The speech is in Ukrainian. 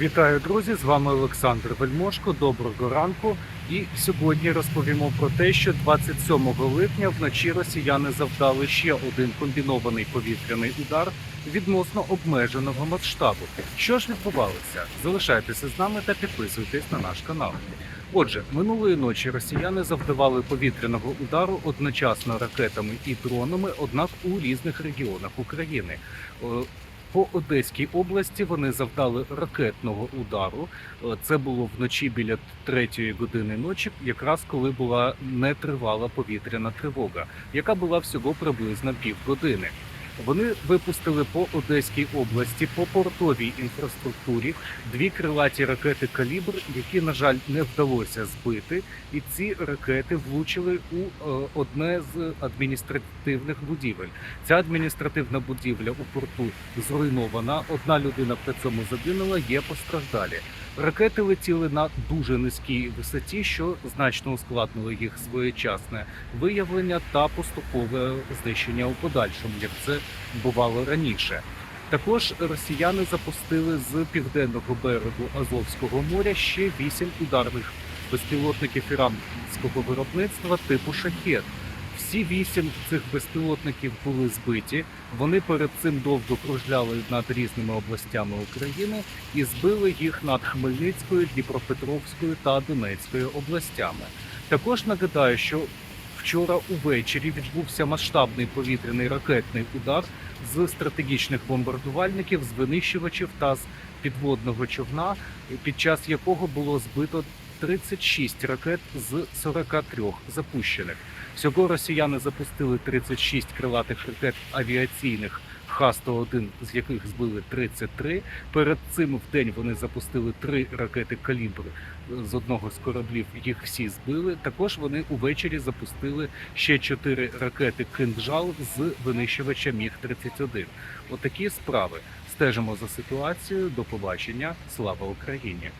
Вітаю, друзі! З вами Олександр Вельмошко. Доброго ранку. І сьогодні розповімо про те, що 27 липня вночі росіяни завдали ще один комбінований повітряний удар відносно обмеженого масштабу. Що ж відбувалося? Залишайтеся з нами та підписуйтесь на наш канал. Отже, минулої ночі росіяни завдавали повітряного удару одночасно ракетами і дронами, однак у різних регіонах України. По Одеській області вони завдали ракетного удару. Е, Це було вночі біля третьої години ночі, якраз коли була нетривала повітряна тривога, яка була всього приблизно півгодини. Вони випустили по Одеській області по портовій інфраструктурі дві крилаті ракети калібр, які, на жаль, не вдалося збити, і ці ракети влучили у е, одне з адміністративних будівель. Ця адміністративна будівля у порту зруйнована. Одна людина при цьому загинула, є постраждалі. Ракети летіли на дуже низькій висоті, що значно ускладнило їх своєчасне виявлення та поступове знищення у подальшому, як це бувало раніше. Також росіяни запустили з південного берегу Азовського моря ще вісім ударних безпілотників іранського виробництва типу шахет. Всі вісім цих безпілотників були збиті. Вони перед цим довго кружляли над різними областями України і збили їх над Хмельницькою, Дніпропетровською та Донецькою областями. Також нагадаю, що вчора увечері відбувся масштабний повітряний ракетний удар з стратегічних бомбардувальників, з винищувачів та з підводного човна, під час якого було збито 36 ракет з 43 запущених. Всього росіяни запустили 36 крилатих ракет авіаційних Х-101, з яких збили 33. Перед цим в день вони запустили три ракети калібр з одного з кораблів. Їх всі збили. Також вони увечері запустили ще чотири ракети кинджал з винищувача Міг 31 Отакі справи. Стежимо за ситуацією. До побачення. Слава Україні!